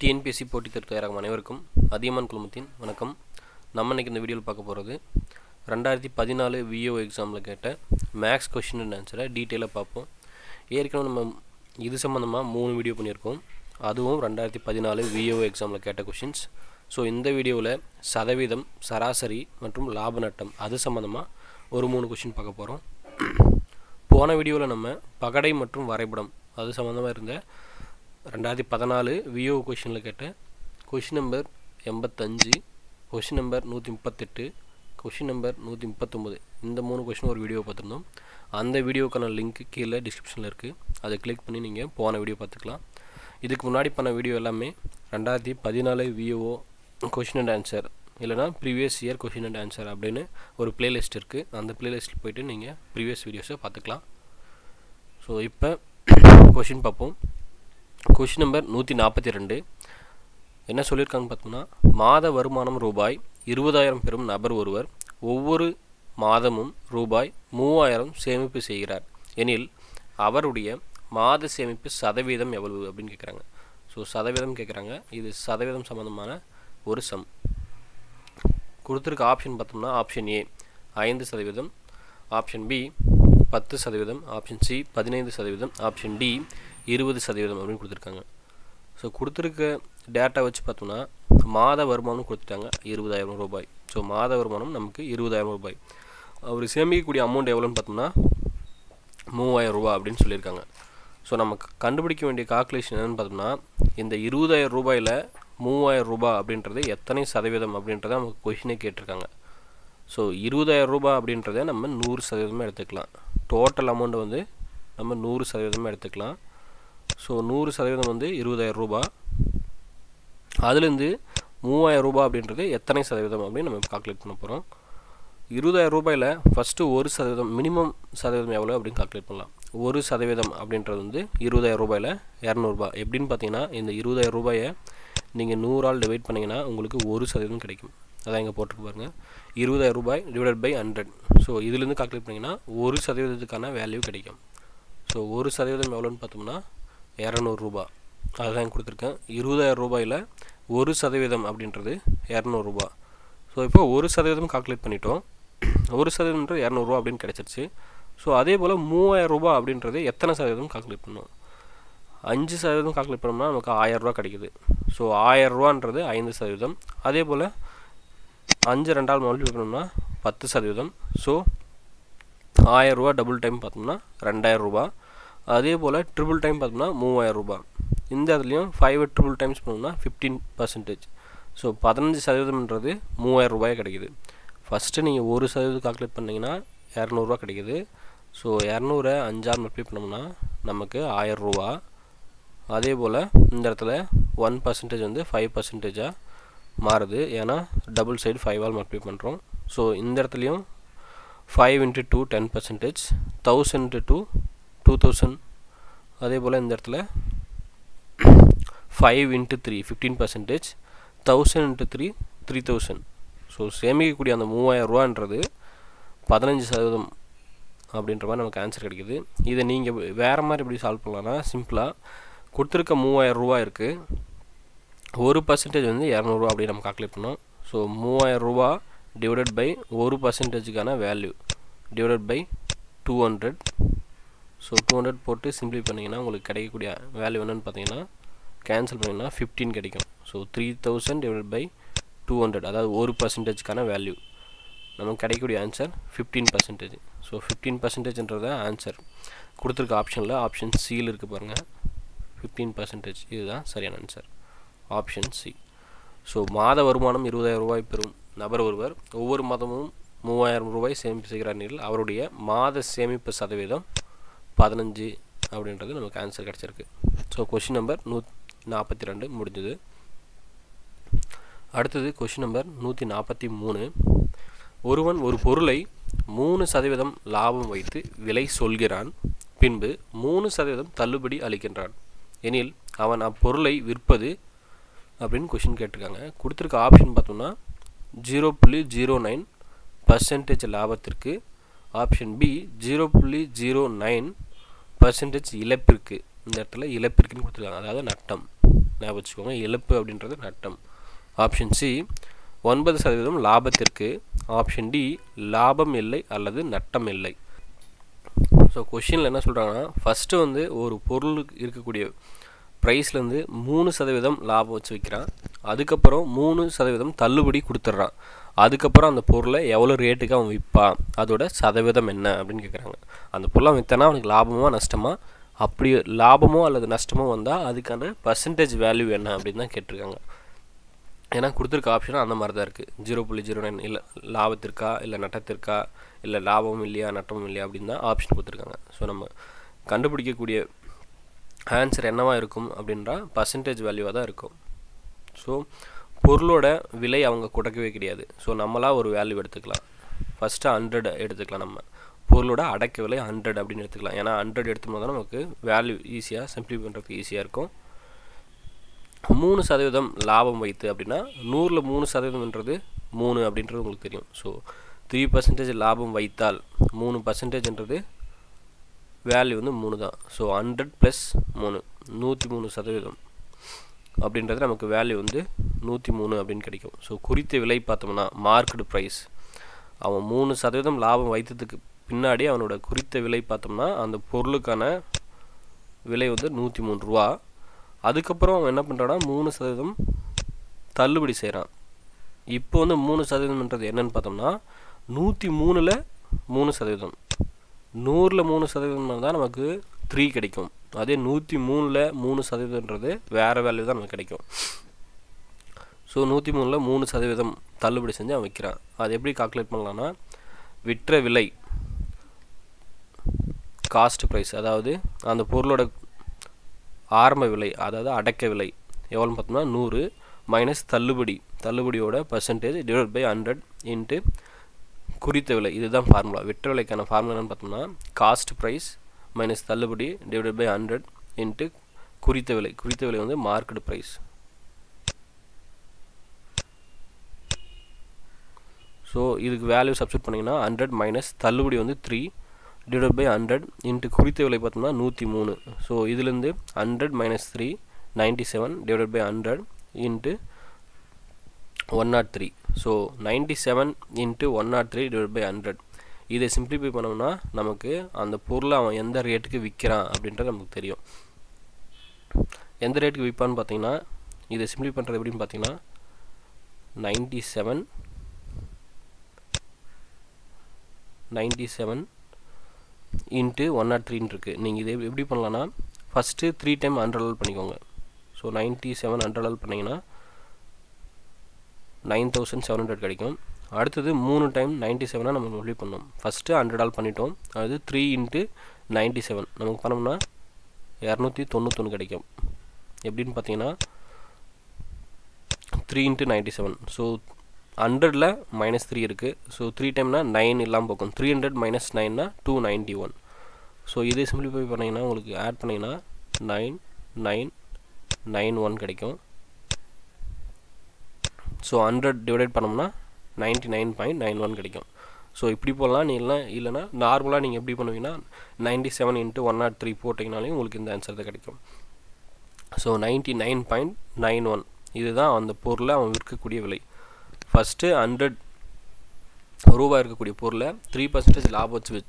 TNPSC போட்டித் தேர்வு தயாராகும் அனைவருக்கும் அதியமான் குழுமத்தின் வணக்கம். நம்ம இன்றைக்கி இந்த வீடியோவில் பார்க்க போகிறது ரெண்டாயிரத்தி பதினாலு விஓ எக்ஸாமில் கேட்ட மேக்ஸ் கொஷின் அண்ட் ஆன்சரை டீட்டெயிலாக பார்ப்போம். ஏற்கனவே நம்ம இது சம்மந்தமாக மூணு வீடியோ பண்ணியிருக்கோம். அதுவும் ரெண்டாயிரத்தி பதினாலு விஓ எக்ஸாமில் கேட்ட கொஷின்ஸ் ஸோ இந்த வீடியோவில் சதவீதம் சராசரி மற்றும் லாப நட்டம் அது சம்மந்தமாக ஒரு மூணு கொஷின் பார்க்க போகிறோம் போன வீடியோவில் நம்ம பகடை மற்றும் வரைபடம் அது சம்மந்தமாக இருந்த ரெண்டாயிரத்தி பதினாலு விஓ கொஷினில் கேட்டேன். கொஷின் நம்பர் எண்பத்தஞ்சு கொஷின் நம்பர் நூற்றி முப்பத்தெட்டு கொஷின் நம்பர் நூற்றி முப்பத்தொம்போது. இந்த மூணு கொஷின் ஒரு வீடியோ பார்த்துருந்தோம். அந்த வீடியோக்கான லிங்க் கீழே டிஸ்கிரிப்ஷனில் இருக்குது அதை கிளிக் பண்ணி நீங்கள் போன வீடியோ பார்த்துக்கலாம். இதுக்கு முன்னாடி பண்ண வீடியோ எல்லாமே ரெண்டாயிரத்தி பதினாலு விஓ கொஷின் அண்ட் ஆன்சர் இல்லைனா previous year question and answer அப்படின்னு ஒரு பிளேலிஸ்ட் இருக்குது அந்த பிளேலிஸ்ட்டில் போயிட்டு நீங்கள் ப்ரீவியஸ் வீடியோஸை பார்த்துக்கலாம். ஸோ இப்போ கொஷின் பார்ப்போம். கொஷின் நம்பர் நூற்றி நாற்பத்தி ரெண்டு என்ன சொல்லியிருக்காங்கன்னு பார்த்தோம்னா மாத வருமானம் ரூபாய் இருபதாயிரம் பெறும் நபர் ஒருவர் ஒவ்வொரு மாதமும் ரூபாய் மூவாயிரம் சேமிப்பு செய்கிறார். எனில் அவருடைய மாத சேமிப்பு சதவீதம் எவ்வளவு அப்படின்னு கேட்குறாங்க ஸோ சதவீதம் கேட்குறாங்க இது சதவீதம் சம்மந்தமான ஒரு சம் கொடுத்துருக்க ஆப்ஷன் பார்த்தோம்னா ஆப்ஷன் ஏ ஐந்து சதவீதம் ஆப்ஷன் பி பத்து சதவீதம் ஆப்ஷன் சி பதினைந்து சதவீதம் ஆப்ஷன் டி இருபது சதவீதம் அப்படின்னு கொடுத்துருக்காங்க. ஸோ கொடுத்துருக்க டேட்டா வச்சு பார்த்தோம்னா மாத வருமானம் கொடுத்துட்டாங்க இருபதாயிரம் ரூபாய். ஸோ மாத வருமானம் நமக்கு இருபதாயிரம் ரூபாய். அவர் சேமிக்கக்கூடிய அமௌண்ட் எவ்வளோன்னு பார்த்தோம்னா மூவாயிரம் ரூபா அப்படின்னு சொல்லியிருக்காங்க. ஸோ நம்ம கண்டுபிடிக்க வேண்டிய கால்குலேஷன் என்னென்னு பார்த்தோம்னா இந்த இருபதாயிரம் ரூபாயில் மூவாயிரம் ரூபாய் அப்படின்றது எத்தனை சதவீதம் அப்படின்றத நமக்கு கொஷினே கேட்டிருக்காங்க. ஸோ இருபதாயிரம் ரூபாய் அப்படின்றத நம்ம நூறு சதவீதமாக எடுத்துக்கலாம். டோட்டல் அமௌண்ட் வந்து நம்ம நூறு சதவீதமாக எடுத்துக்கலாம். ஸோ நூறு சதவீதம் வந்து இருபதாயிரம் ரூபாய் அதுலேருந்து மூவாயிரம் ரூபாய் அப்படின்றது எத்தனை சதவீதம் அப்படின்னு நம்ம கால்குலேட் பண்ண போகிறோம் இருபதாயிரம் ரூபாயில் ஃபஸ்ட்டு ஒரு சதவீதம் மினிமம் சதவீதம் எவ்வளோ அப்படின்னு கால்குலேட் பண்ணலாம். ஒரு சதவீதம் அப்படின்றது வந்து இருபதாயிரம் ரூபாயில் இரநூறுபா. எப்படின்னு பார்த்தீங்கன்னா இந்த இருபதாயிரம் ரூபாயை நீங்கள் நூறால் டிவைட் பண்ணிங்கன்னா உங்களுக்கு ஒரு சதவீதம் கிடைக்கும். அதான் இங்கே போட்டுருக்கு பாருங்கள் இருபதாயிரம் ரூபாய் டிவைட் பை ஹண்ட்ரட் ஸோ இதுலேருந்து கால்குலேட் பண்ணிங்கன்னா ஒரு சதவீதத்துக்கான வேல்யூ கிடைக்கும். ஸோ ஒரு சதவீதம் எவ்வளோன்னு பார்த்தோம்னா இரநூறுபா அதுதான் கொடுத்துருக்கேன். இருபதாயிரம் ரூபாயில் ஒரு சதவீதம் அப்படின்றது இரநூறுபா ஸோ இப்போ ஒரு சதவீதம் கால்குலேட் பண்ணிட்டோம். ஒரு சதவீதம்ன்றது இரநூறுவா அப்படின்னு கிடச்சிருச்சு. ஸோ அதே போல் மூவாயிரம் ரூபா அப்படின்றது எத்தனை சதவீதம் கால்குலேட் பண்ணோம்? அஞ்சு சதவீதம் கால்குலேட் பண்ணோம்னா நமக்கு ஆயரூவா கிடைக்குது. ஸோ ஆயரூவான்றது ஐந்து சதவீதம். அதே போல் அஞ்சு ரெண்டால் மல்டிபிள் பண்ணோம்னா பத்து சதவீதம். ஸோ ஆயரூவா டபுள் டைம் பார்த்தோம்னா ரெண்டாயிரரூபா அதே போல் ட்ரிபிள் டைம் பார்த்தோம்னா மூவாயிரம் ரூபா இந்த இடத்துலையும் ஃபைவ் ட்ரிபிள் டைம்ஸ் பண்ணோம்னா ஃபிஃப்டீன் பர்சன்டேஜ் ஸோ பதினஞ்சு சதவீதம்ன்றது மூவாயிரம் ரூபாய் கிடைக்குது. ஃபஸ்ட்டு நீங்கள் ஒரு சதவீதம் கால்குலேட் பண்ணிங்கன்னா இரநூறுவா கிடைக்குது. ஸோ இரநூறை அஞ்சாறு மல்டிப்ளை பண்ணோம்னா நமக்கு ஆயரூவா அதே போல் இந்த இடத்துல ஒன் பர்சன்டேஜ் வந்து ஃபைவ் பர்சன்டேஜாக மாறுது. ஏன்னா டபுள் சைடு ஃபைவால் மல்டிப்ளை பண்ணுறோம் ஸோ இந்த இடத்துலையும் five into two ten percentage thousand two two thousand அதே போல் இந்த இடத்துல five into three fifteen percentage thousand into three three thousand so சேமிக்கக்கூடிய அந்த மூவாயிரம் ரூபான்றது பதினஞ்சு சதவீதம் அப்படின்ற மாதிரி நமக்கு ஆன்சர் கிடைக்குது. இதை நீங்கள் வேறு மாதிரி எப்படி சால்வ் பண்ணலாம்னா சிம்பிளாக கொடுத்துருக்க மூவாயிரம் ரூபா இருக்குது ஒரு பர்சன்டேஜ் வந்து இரநூறுவா அப்படி நம்ம கால்குலேட் பண்ணோம். ஸோ மூவாயிரம் ரூபா டிவைடட் பை ஒரு பர்சன்டேஜுக்கான value divided by two hundred so two hundred போட்டு சிம்பிளி பண்ணிங்கன்னா உங்களுக்கு கிடைக்கக்கூடிய வேல்யூ என்னென்னு பார்த்தீங்கன்னா கேன்சல் பண்ணிங்கன்னா ஃபிஃப்டீன் கிடைக்கும். So three thousand divide by two hundred அதாவது ஒரு பர்சன்டேஜ்க்கான வேல்யூ நமக்கு கிடைக்கக்கூடிய answer fifteen percentage so fifteen பர்சன்டேஜ்ன்றது answer கொடுத்துருக்க ஆப்ஷனில் ஆப்ஷன் சியில் இருக்குது பாருங்கள் ஃபிஃப்டீன் பர்சன்டேஜ் இதுதான் சரியான ஆன்சர் ஆப்ஷன் சி ஸோ மாத வருமானம் இருபதாயிரம் ரூபாய் பெறும் நபர் ஒருவர் ஒவ்வொரு மாதமும் மூவாயிரம் ரூபாய் சேமிப்பு செய்கிறார் நிலையில் அவருடைய மாத சேமிப்பு சதவீதம் பதினஞ்சு அப்படின்றது நமக்கு ஆன்சர் கிடச்சிருக்கு. ஸோ கொஷின் நம்பர் நூ நாற்பத்தி ரெண்டு முடிஞ்சது. அடுத்தது கொஷின் நம்பர் நூற்றி நாற்பத்தி மூணு ஒருவன் ஒரு பொருளை மூணு சதவீதம் லாபம் வைத்து விலை சொல்கிறான். பின்பு மூணு சதவீதம் தள்ளுபடி அளிக்கின்றான். எனில் அவன் அப்பொருளை விற்பது அப்படின்னு கொஷின் கேட்டிருக்காங்க. கொடுத்துருக்க ஆப்ஷன் பார்த்தோம்னா ஜீரோ புள்ளி ஜீரோ நைன் பர்சன்டேஜ் லாபத்திற்கு. ஆப்ஷன் பி ஜீரோ புள்ளி ஜீரோ நைன் பர்சன்டேஜ் இழப்பிற்கு இந்த இடத்துல இழப்பிற்குன்னு கொடுத்துருக்காங்க. அதாவது நட்டம். ஞாபகம் வச்சுக்கோங்க. இழப்பு அப்படின்றது நட்டம். ஆப்ஷன் சி ஒன்பது சதவீதம் லாபத்திற்கு. ஆப்ஷன் டி லாபம் இல்லை அல்லது நட்டம் இல்லை. ஸோ கொஷினில் என்ன சொல்கிறாங்கன்னா ஃபஸ்ட்டு வந்து ஒரு பொருளுக்கு இருக்கக்கூடிய ப்ரைஸ்லேருந்து மூணு சதவீதம் லாபம் வச்சு வைக்கிறான். அதுக்கப்புறம் மூணு சதவீதம் தள்ளுபடி கொடுத்துட்றான். அதுக்கப்புறம் அந்த பொருளை எவ்வளோ ரேட்டுக்கு அவன் விற்பான் அதோட சதவீதம் என்ன அப்படின்னு கேட்குறாங்க அந்த பொருளை விற்றனா அவனுக்கு லாபமோ நஷ்டமா? அப்படி லாபமோ அல்லது நஷ்டமோ வந்தால் அதுக்கான பர்சன்டேஜ் வேல்யூ என்ன அப்படின்னு தான் கேட்டிருக்காங்க. ஏன்னா கொடுத்துருக்க ஆப்ஷனும் அந்த மாதிரி தான் இருக்குது ஜீரோ புள்ளி ஜீரோ நைன் இல்லை லாபத்திற்கா? இல்லை நட்டத்திற்கா? இல்லை லாபமும் இல்லையா? நட்டமும் இல்லையா? அப்படின்னு தான் ஆப்ஷன் கொடுத்துருக்காங்க. ஸோ நம்ம கண்டுபிடிக்கக்கூடிய ஆன்சர் என்னவாக இருக்கும் அப்படின்றா பர்சன்டேஜ் வேல்யூவாக தான் இருக்கும். ஸோ பொருளோட விலை அவங்க குடைக்கவே கிடையாது. ஸோ நம்மளாக ஒரு வேல்யூ எடுத்துக்கலாம். ஃபஸ்ட்டு ஹண்ட்ரட் எடுத்துக்கலாம் நம்ம. பொருளோட அடக்க விலை ஹண்ட்ரட் அப்படின்னு எடுத்துக்கலாம். ஏன்னா ஹண்ட்ரட் எடுத்தோம்னா தான் நமக்கு வேல்யூ ஈஸியாக சிம்பிளி பண்ணுறதுக்கு ஈஸியாக இருக்கும். மூணு சதவீதம் லாபம் வைத்து அப்படின்னா நூறில் மூணு சதவீதம்ன்றது மூணு அப்படின்றது உங்களுக்கு தெரியும். ஸோ த்ரீ பர்சன்டேஜ் லாபம் வைத்தால் மூணு பர்சன்டேஜ்ன்றது வேல்யூ வந்து மூணு தான் ஸோ ஹண்ட்ரட் ப்ளஸ் மூணு. நூற்றி மூணு சதவீதம். அப்படின்றது நமக்கு வேல்யூ வந்து நூற்றி மூணு அப்படின்னு கிடைக்கும். ஸோ குறித்த விலை பார்த்தோம்னா மார்க்கெட் ப்ரைஸ் அவன் மூணு சதவீதம் லாபம் வைத்ததுக்கு பின்னாடி அவனோட குறித்த விலை பார்த்தோம்னா அந்த பொருளுக்கான விலை வந்து நூற்றி மூணு ரூபா. அதுக்கப்புறம் அவன் என்ன பண்ணுறான்னா மூணு சதவீதம் தள்ளுபடி செய்கிறான் இப்போ வந்து மூணு சதவீதம்ன்றது என்னன்னு பார்த்தோம்னா நூற்றி மூணில் மூணு சதவீதம். நூறில் மூணு சதவீதம் தான் நமக்கு த்ரீ கிடைக்கும். அதே நூற்றி மூணில் மூணு சதவீதம்ன்றது வேறு வேல்யூ தான் நமக்கு கிடைக்கும். ஸோ நூற்றி மூணில் மூணு சதவீதம் தள்ளுபடி செஞ்சு அவன் விற்கிறான் அது எப்படி கால்குலேட் பண்ணலான்னா விற்ற விலை காஸ்ட் ப்ரைஸ் அதாவது அந்த பொருளோட ஆரம்ப விலை அதாவது அடக்க விலை எவ்வளோன்னு பார்த்தோம்னா நூறு மைனஸ் தள்ளுபடி தள்ளுபடியோட percentage divide by hundred into குறித்த விலை. இதுதான் ஃபார்முலா விற்ற விலைக்கான ஃபார்முலா என்னென்னு பார்த்தோம்னா காஸ்ட் ப்ரைஸ் மைனஸ் தள்ளுபடி டிவைடட் பை ஹண்ட்ரட் இன்ட்டு குறித்த விலை. குறித்த விலை வந்து மார்க்கெட் ப்ரைஸ் ஸோ இதுக்கு வேல்யூ சப்ஸ்டியூட் பண்ணிங்கன்னா ஹண்ட்ரட் மைனஸ் தள்ளுபடி வந்து three divide by hundred into குறித்த விலை பார்த்தோம்னா நூற்றி மூணு. ஸோ இதுலேருந்து hundred minus three ninety seven divide by hundred into one nought three so ninety seven into one nought three divide by hundred இதை சிம்பிளிஃபை பண்ணோம்னா நமக்கு அந்த பொருளை அவன் எந்த ரேட்டுக்கு விற்கிறான் அப்படின்றது நமக்கு தெரியும். எந்த ரேட்டுக்கு விற்பான்னு பார்த்தீங்கன்னா இதை சிம்பிளி பண்ணுறது எப்படின்னு பார்த்தீங்கன்னா ninety seven ninety seven into one nought த்ரீன்னு இருக்குது நீங்கள் இதை எப்படி பண்ணலான்னா ஃபஸ்ட்டு த்ரீ டைம் ஹண்ட்ரட் பண்ணிக்கோங்க. ஸோ நைன்ட்டி செவன் ஹண்ட்ரட் பண்ணிங்கன்னா நைன் தௌசண்ட் செவன் ஹண்ட்ரட் கிடைக்கும். அடுத்தது மூணு டைம் நைன்ட்டி செவனாக நம்ம மல்டிப்ளை பண்ணோம். ஃபஸ்ட்டு ஹண்ட்ரட் ஆல் பண்ணிட்டோம். அது த்ரீ இன்ட்டு நைன்ட்டி செவன் நமக்கு பண்ணோம்னா இரநூத்தி தொண்ணூத்தொன்று கிடைக்கும். எப்படின்னு பார்த்தீங்கன்னா three into ninety seven so ஹண்ட்ரடில் மைனஸ் த்ரீ இருக்குது ஸோ த்ரீ டைம்னா நைன் இல்லாமல் போகும். த்ரீ ஹண்ட்ரட் மைனஸ் நைன்னா டூ நைன்ட்டி ஒன் ஸோ இதே சிம்பிளிஃபை பண்ணிங்கன்னா உங்களுக்கு ஆட் பண்ணிங்கன்னா நைன் நைன் நைன் ஒன் கிடைக்கும். ஸோ ஹண்ட்ரட் டிவைடட் பண்ணோம்னா ninety nine point nine one கிடைக்கும். ஸோ இப்படி போடலாம் நீ இல்லை இல்லைனா நார்மலாக நீங்கள் எப்படி பண்ணுவீங்கன்னா ninety seven into one nought three போட்டிங்கனாலே உங்களுக்கு இந்த ஆன்சர் தான் கிடைக்கும். So ninety nine point nine one. இதுதான் அந்த பொருளை அவன் விற்கக்கூடிய விலை. ஃபஸ்ட்டு ஹண்ட்ரட் ரூபா இருக்கக்கூடிய பொருளை த்ரீ பர்சன்டேஜ் லாபம் வச்சு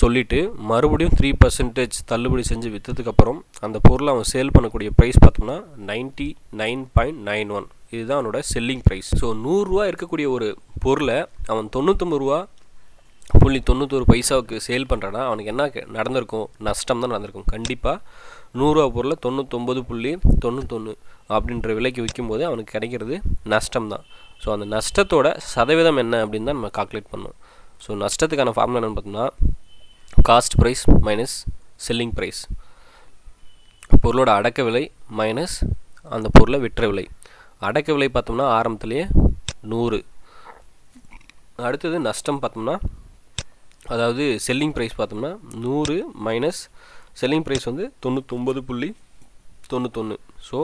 சொல்லிவிட்டு மறுபடியும் த்ரீ பர்சன்டேஜ் தள்ளுபடி செஞ்சு விற்றதுக்கப்புறம் அந்த பொருளை அவன் சேல் பண்ணக்கூடிய ப்ரைஸ் பார்த்தோம்னா ninety nine point nine one. இதுதான் அவனோட செல்லிங் ப்ரைஸ் ஸோ நூறுரூவா இருக்கக்கூடிய ஒரு பொருளை அவன் தொண்ணூற்றொம்பது ரூபா புள்ளி தொண்ணூத்தொரு பைசாவுக்கு சேல் பண்ணுறான்னா அவனுக்கு என்ன நடந்திருக்கும்? நஷ்டம் தான் நடந்திருக்கும். கண்டிப்பாக நூறுரூவா பொருளை தொண்ணூத்தொம்பது புள்ளி தொண்ணூத்தொன்று அப்படின்ற விலைக்கு விற்கும்போது அவனுக்கு கிடைக்கிறது நஷ்டம் தான். ஸோ அந்த நஷ்டத்தோட சதவீதம் என்ன அப்படின்னு தான் நம்ம கால்குலேட் பண்ணோம் ஸோ நஷ்டத்துக்கான ஃபார்முலா என்னென்னு பார்த்தோம்னா cost price minus selling price பொருளோட அடக்க விலை மைனஸ் அந்த பொருளை விற்ற விலை. அடக்க விலை பார்த்தோம்னா ஆரம்பத்துலேயே நூறு. அடுத்தது நஷ்டம் பார்த்தோம்னா அதாவது செல்லிங் ப்ரைஸ் பார்த்தோம்னா நூறு மைனஸ் செல்லிங் ப்ரைஸ் வந்து தொண்ணூத்தொம்பது புள்ளி தொண்ணூத்தொன்று ஸோ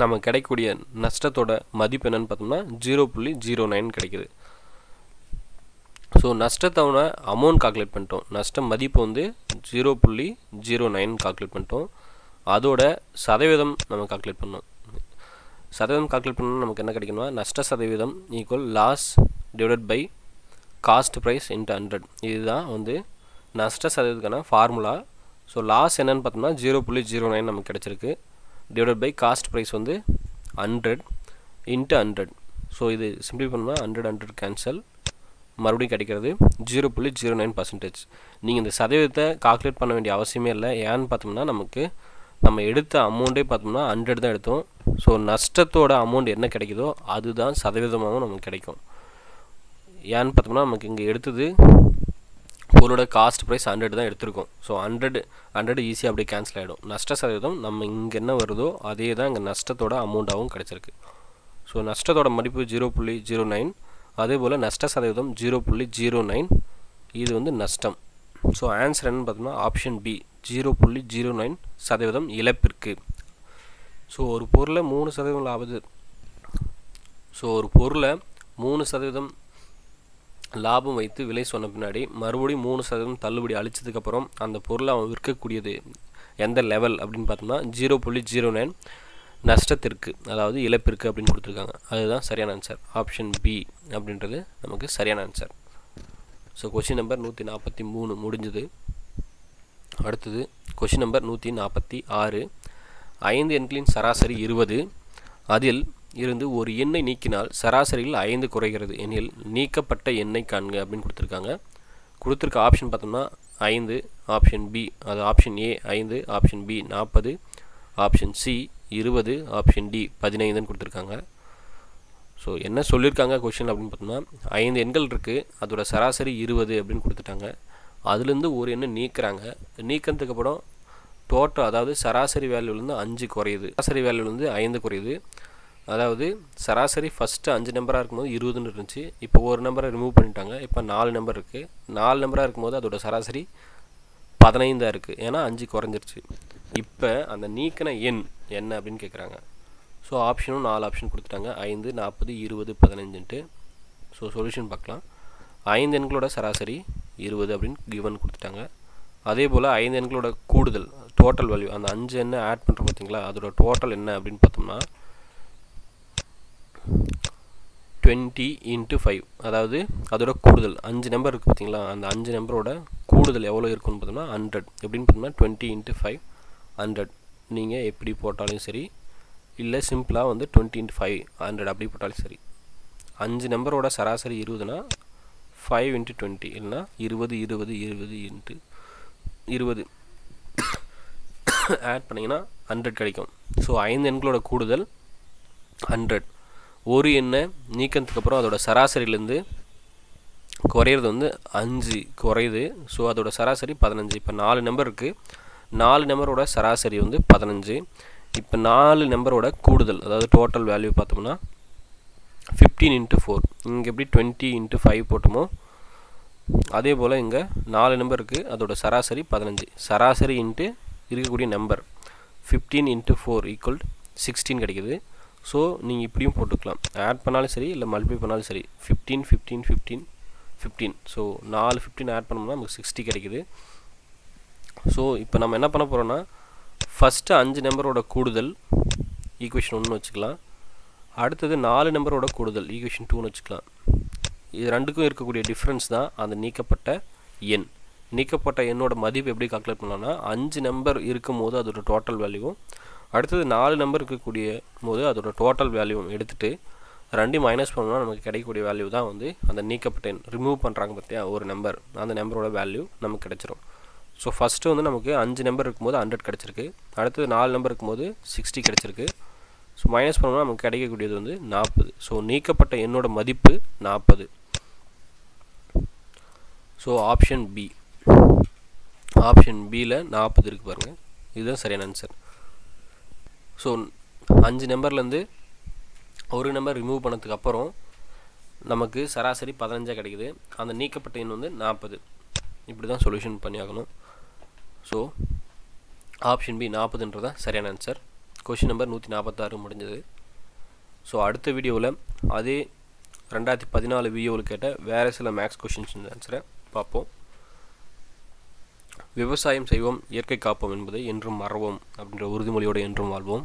நம்ம கிடைக்கக்கூடிய நஷ்டத்தோட மதிப்பு என்னென்னு பார்த்தோம்னா ஜீரோ புள்ளி ஜீரோ நைன் கிடைக்குது. ஸோ நஷ்டத்தோட அமௌண்ட் கால்குலேட் பண்ணிட்டோம். நஷ்டம் மதிப்பு வந்து ஜீரோ புள்ளி ஜீரோ நைன் கால்குலேட் பண்ணிட்டோம். அதோட சதவீதம் நம்ம கால்குலேட் பண்ணோம். சதவீதம் கால்குலேட் பண்ணால் நமக்கு என்ன கிடைக்கணும்னா நஷ்ட சதவீதம் equal loss divided by cost price into hundred இதுதான் வந்து நஷ்ட சதவீதத்துக்கான ஃபார்முலா ஸோ லாஸ் என்னென்னு பார்த்தோம்னா ஜீரோ புள்ளி ஜீரோ நைன் நமக்கு கிடச்சிருக்கு. டிவைடட் பை காஸ்ட் ப்ரைஸ் வந்து ஹண்ட்ரட் இன்ட்டு ஹண்ட்ரட் ஸோ இது சிம்பிளி பண்ணால் ஹண்ட்ரட் ஹண்ட்ரட் கேன்சல் மறுபடியும் கிடைக்கிறது ஜீரோ புள்ளி ஜீரோ நைன் பர்சன்டேஜ் நீங்கள் இந்த சதவீதத்தை கால்குலேட் பண்ண வேண்டிய அவசியமே இல்லை. ஏன்னு பார்த்தோம்னா நமக்கு நம்ம எடுத்த அமௌண்ட்டே பார்த்தோம்னா ஹண்ட்ரட் தான் எடுத்தோம். ஸோ நஷ்டத்தோட அமௌண்ட் என்ன கிடைக்குதோ அதுதான் சதவீதமாகவும் நமக்கு கிடைக்கும். ஏன்னு பார்த்தோம்னா நமக்கு இங்கே எடுத்தது பொருளோட காஸ்ட் ப்ரைஸ் ஹண்ட்ரட் தான் எடுத்திருக்கோம். ஸோ ஹண்ட்ரட் ஹண்ட்ரட் ஈஸியாக அப்படியே கேன்சல் ஆகிடும் நஷ்ட சதவீதம் நம்ம இங்கே என்ன வருதோ அதே தான் இங்கே நஷ்டத்தோட அமௌண்ட்டாகவும் கிடச்சிருக்கு. ஸோ நஷ்டத்தோட மதிப்பு ஜீரோ புள்ளி ஜீரோ நைன் அதே போல் நஷ்ட சதவீதம் ஜீரோ புள்ளி ஜீரோ நைன் இது வந்து நஷ்டம். ஸோ ஆன்சர் என்னன்னு பார்த்தோம்னா ஆப்ஷன் பி ஜீரோ புள்ளி ஜீரோ நைன் சதவீதம் இழப்பிற்கு. ஸோ ஒரு பொருளை மூணு சதவீதம் லாபது. ஸோ ஒரு பொருளை மூணு சதவீதம் லாபம் வைத்து விலை சொன்ன பின்னாடி மறுபடியும் மூணு சதவீதம் தள்ளுபடி அழிச்சதுக்கப்புறம் அந்த பொருளை அவன் விற்கக்கூடியது எந்த லெவல் அப்படின்னு பார்த்தோம்னா ஜீரோ புள்ளி ஜீரோ நைன் நஷ்டத்திற்கு அதாவது இழப்பிற்கு அப்படின்னு கொடுத்துருக்காங்க. அதுதான் சரியான ஆன்சர் ஆப்ஷன் பி அப்படின்றது நமக்கு சரியான ஆன்சர் ஸோ கொஷின் நம்பர் நூற்றி நாற்பத்தி மூணு முடிஞ்சது. அடுத்தது கொஷின் நம்பர் நூற்றி நாற்பத்தி ஆறு. ஐந்து எண்களின் சராசரி இருபது. அதில் இருந்து ஒரு எண்ணை நீக்கினால் சராசரியில் ஐந்து குறைகிறது. எனில் நீக்கப்பட்ட எண்ணை காண்க அப்படின்னு கொடுத்துருக்காங்க. கொடுத்துருக்க ஆப்ஷன் பார்த்தோம்னா ஐந்து ஆப்ஷன் பி அது ஆப்ஷன் ஏ ஐந்து ஆப்ஷன் பி நாற்பது ஆப்ஷன் சி இருபது ஆப்ஷன் டி பதினைந்துன்னு கொடுத்துருக்காங்க. ஸோ என்ன சொல்லியிருக்காங்க கொஷின் அப்படின்னு பார்த்தோம்னா ஐந்து எண்கள் இருக்குது அதோட சராசரி இருபது அப்படின்னு கொடுத்துட்டாங்க. அதுலேருந்து ஒரு எண்ணெய் நீக்கிறாங்க. நீக்கிறதுக்கு அப்புறம் டோட்டல் அதாவது சராசரி வேல்யூலேருந்து அஞ்சு குறையுது. சராசரி வேல்யூலேருந்து ஐந்து குறையுது. அதாவது சராசரி ஃபஸ்ட்டு அஞ்சு நம்பராக இருக்கும்போது இருபதுன்னு இருந்துச்சு. இப்போ ஒரு நம்பரை ரிமூவ் பண்ணிட்டாங்க. இப்போ நாலு நம்பர் இருக்குது நாலு நம்பராக இருக்கும்போது அதோட சராசரி பதினைந்தாக இருக்குது ஏன்னா அஞ்சு குறைஞ்சிருச்சு. இப்போ அந்த நீக்கின எண் என்ன அப்படின்னு கேட்குறாங்க ஸோ ஆப்ஷனும் நாலு ஆப்ஷன் கொடுத்துட்டாங்க. ஐந்து நாற்பது இருபது பதினஞ்சுன்ட்டு. ஸோ சொல்யூஷன் பார்க்கலாம். ஐந்து எண்களோட சராசரி இருபது அப்படின்னு கிவன் கொடுத்துட்டாங்க. அதே போல் ஐந்து எண்களோட கூடுதல் டோட்டல் வேல்யூ அந்த அஞ்சு எண்ணை ஆட் பண்ணுறோம் பார்த்தீங்களா அதோட டோட்டல் என்ன அப்படின்னு பார்த்தோம்னா டுவெண்ட்டி இன்ட்டு ஃபைவ் அதாவது அதோட கூடுதல் அஞ்சு நம்பர் இருக்குது பார்த்தீங்களா அந்த அஞ்சு நம்பரோட கூடுதல் எவ்வளோ இருக்குன்னு பார்த்தோம்னா ஹண்ட்ரட் எப்படின்னு பார்த்தோம்னா டுவெண்ட்டி இன்ட்டு ஃபைவ் ஹண்ட்ரட் நீங்கள் எப்படி போட்டாலும் சரி இல்லை சிம்பிளாக வந்து டுவெண்ட்டி இன்ட்டு ஃபைவ் ஹண்ட்ரட் அப்படி போட்டாலும் சரி. அஞ்சு நம்பரோட சராசரி இருபதுனா ஃபைவ் இன்ட்டு டுவெண்ட்டி இல்லைனா இருபது இருபது இருபது இன்ட்டு இருபது. ஆட் பண்ணிங்கன்னா ஹண்ட்ரட் கிடைக்கும். ஸோ ஐந்து எண்களோட கூடுதல் ஹண்ட்ரட் ஒரு எண்ணை நீக்கத்துக்கப்புறம் அதோட சராசரியிலேருந்து குறையிறது வந்து அஞ்சு குறையுது. ஸோ அதோட சராசரி பதினஞ்சு. இப்போ நாலு நம்பர் இருக்குது நாலு நம்பரோட சராசரி வந்து பதினஞ்சு. இப்போ நாலு நம்பரோட கூடுதல் அதாவது டோட்டல் வேல்யூ பார்த்தோம்னா ஃபிஃப்டீன் இன்ட்டு ஃபோர் இங்கே எப்படி டுவெண்ட்டி இன்ட்டு ஃபைவ் போட்டோமோ அதே போல் இங்கே நாலு நம்பர் இருக்குது அதோட சராசரி பதினஞ்சு. சராசரி இன்ட்டு இருக்கக்கூடிய number fifteen into four equal sixteen கிடைக்கிது. ஸோ நீங்கள் இப்படியும் போட்டுக்கலாம். ஆட் பண்ணாலும் சரி இல்லை மல்டிப்ளை பண்ணாலும் சரி fifteen fifteen fifteen fifteen so நாலு ஃபிஃப்டீன் ஆட் பண்ணோம்னா நமக்கு சிக்ஸ்டி கிடைக்குது. ஸோ இப்போ நம்ம என்ன பண்ண போகிறோன்னா ஃபஸ்ட்டு அஞ்சு நம்பரோட கூடுதல் ஈக்குவேஷன் ஒன்று வச்சுக்கலாம். அடுத்தது நாலு நம்பரோட கூடுதல் ஈக்குவேஷன் டூன்னு வச்சுக்கலாம். இது ரெண்டுக்கும் இருக்கக்கூடிய டிஃப்ரென்ஸ் தான் அந்த நீக்கப்பட்ட எண். நீக்கப்பட்ட எண்ணோட மதிப்பு எப்படி கால்குலேட் பண்ணலாம்னா அஞ்சு நம்பர் இருக்கும் போது அதோட டோட்டல் வேல்யூவும் அடுத்தது நாலு நம்பர் இருக்கக்கூடிய போது அதோட டோட்டல் வேல்யூவும் எடுத்துகிட்டு ரெண்டையும் மைனஸ் பண்ணோம்னா நமக்கு கிடைக்கக்கூடிய வேல்யூ தான் வந்து அந்த நீக்கப்பட்ட எண். ரிமூவ் பண்ணுறாங்க பார்த்தியா ஒரு நம்பர் அந்த நம்பரோட வேல்யூ நமக்கு கிடச்சிரும். ஸோ ஃபஸ்ட்டு வந்து நமக்கு அஞ்சு நம்பர் இருக்கும்போது ஹண்ட்ரட் கிடச்சிருக்கு. அடுத்தது நாலு நம்பர் இருக்கும்போது சிக்ஸ்டி கிடச்சிருக்கு. ஸோ மைனஸ் பண்ணோம்னா நமக்கு கிடைக்கக்கூடியது வந்து நாற்பது ஸோ நீக்கப்பட்ட எண்ணோட மதிப்பு நாற்பது ஸோ ஆப்ஷன் பி ஆப்ஷன் பியில் நாற்பது இருக்குது பாருங்கள் இதுதான் சரியான ஆன்சர் ஸோ அஞ்சு நம்பர்லேருந்து ஒரு நம்பர் ரிமூவ் பண்ணதுக்கு அப்புறம் நமக்கு சராசரி பதினஞ்சாக கிடைக்குது. அந்த நீக்கப்பட்ட எண் வந்து நாற்பது இப்படி தான் சொல்யூஷன் பண்ணி ஆகணும். ஸோ ஆப்ஷன் பி நாற்பதுன்றதான் சரியான ஆன்சர் கொஷின் நம்பர் நூற்றி நாற்பத்தாறு முடிஞ்சது. ஸோ அடுத்த வீடியோவில் அதே ரெண்டாயிரத்தி பதினாலு வீடியோவில் கேட்ட வேறு சில மேக்ஸ் கொஷின்ஸ் ஆன்சரை பார்ப்போம். விவசாயம் செய்வோம் இயற்கை காப்போம் என்பதை என்றும் மறவோம் அப்படின்ற உறுதிமொழியோடு என்றும் வாழ்வோம்.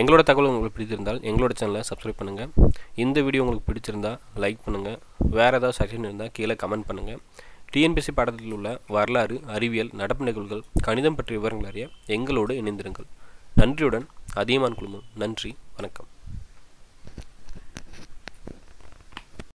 எங்களோட தகவல் உங்களுக்கு பிடித்திருந்தால் எங்களோட சேனலை சப்ஸ்கிரைப் பண்ணுங்கள் இந்த வீடியோ உங்களுக்கு பிடிச்சிருந்தால் லைக் பண்ணுங்கள் வேறு ஏதாவது சஜஷன் இருந்தால் கீழே கமெண்ட் பண்ணுங்கள் டிஎன்பிஎஸ்சி பாடத்தில் உள்ள வரலாறு அறிவியல் நடப்பு நிகழ்வுகள் கணிதம் பற்றிய விவரங்கள் அறிய எங்களோடு இணைந்திருங்கள். நன்றியுடன் அதியமான் குழுமம். நன்றி வணக்கம்.